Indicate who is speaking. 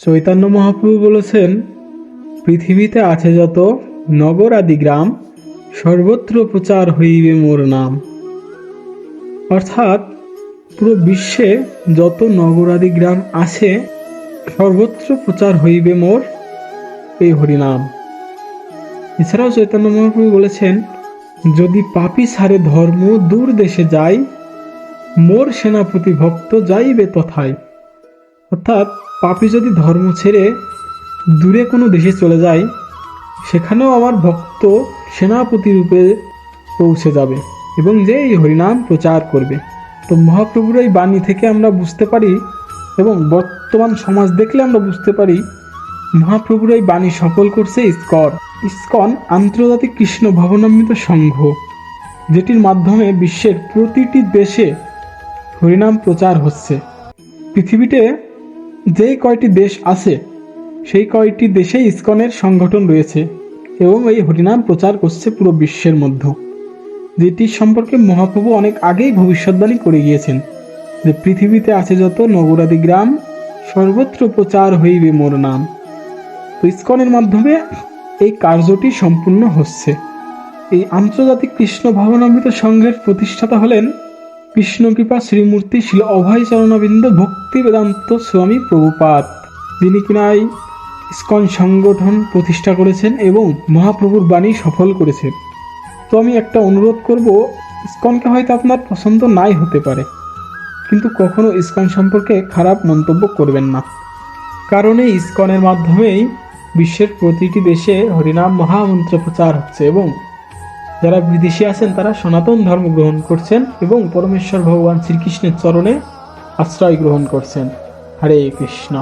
Speaker 1: চৈতন্য মহাপ্রভু বলেছেন, পৃথিবীতে আছে যত নগর আদি গ্রাম, সর্বত্র প্রচার হইবে মোর নাম। অর্থাৎ পুরো বিশ্বে যত নগরাদি গ্রাম আছে, সর্বত্র প্রচার হইবে মোর এই হরিনাম। এছাড়াও চৈতন্য মহাপ্রভু বলেছেন, যদি পাপি সারে ধর্ম দূর দেশে যাই মোর সেনাপতি ভক্ত যাইবে তথায়। অর্থাৎ পাপি যদি ধর্ম ছেড়ে দূরে কোনো দেশে চলে যায়, সেখানেও আমার ভক্ত সেনাপতি রূপে পৌঁছে যাবে এবং যে এই হরিনাম প্রচার করবে। তো মহাপ্রভুর এই বাণী থেকে আমরা বুঝতে পারি এবং বর্তমান সমাজ দেখলে আমরা বুঝতে পারি, মহাপ্রভুর এই বাণী সফল করছে ইস্কন। ইস্কন আন্তর্জাতিক কৃষ্ণ ভবনান্বিত সংঘ, যেটির মাধ্যমে বিশ্বের প্রতিটি দেশে হরিনাম প্রচার হচ্ছে। পৃথিবীতে যে কয়টি দেশ আছে, সেই কয়টি দেশে ইস্কনের সংগঠন রয়েছে এবং এই হরিনাম প্রচার করছে পুরো বিশ্বের মধ্যে। যেটি সম্পর্কে মহাপ্রভু অনেক আগেই ভবিষ্যৎবাণী করে গিয়েছেন যে পৃথিবীতে আছে যত নগরাদি গ্রাম, সর্বত্র প্রচার হইবে মোর নাম। তো ইস্কনের মাধ্যমে এই কার্যটি সম্পূর্ণ হচ্ছে। এই আন্তর্জাতিক কৃষ্ণ ভবনামৃত সংঘের প্রতিষ্ঠাতা হলেন কৃষ্ণকৃপা শ্রীমূর্তি শিল অভয় চরণবিন্দ ভক্তি বেদান্ত স্বামী প্রভুপাত যিনি কিনা এই ইস্কন সংগঠন প্রতিষ্ঠা করেছেন এবং মহাপ্রভুর বাণী সফল করেছেন। তো আমি একটা অনুরোধ করব, ইস্কনকে হয়তো আপনার পছন্দ নাই হতে পারে, কিন্তু কখনো ইস্কন সম্পর্কে খারাপ মন্তব্য করবেন না। কারণ এই ইস্কনের মাধ্যমেই বিশ্বের প্রতিটি দেশে হরিনাম মহামন্ত্র প্রচার হচ্ছে এবং যারা বিদেশে আছেন, তারা সনাতন ধর্ম গ্রহণ করছেন এবং পরমেশ্বর ভগবান শ্রীকৃষ্ণের চরণে আশ্রয় গ্রহণ করছেন। হরে কৃষ্ণ।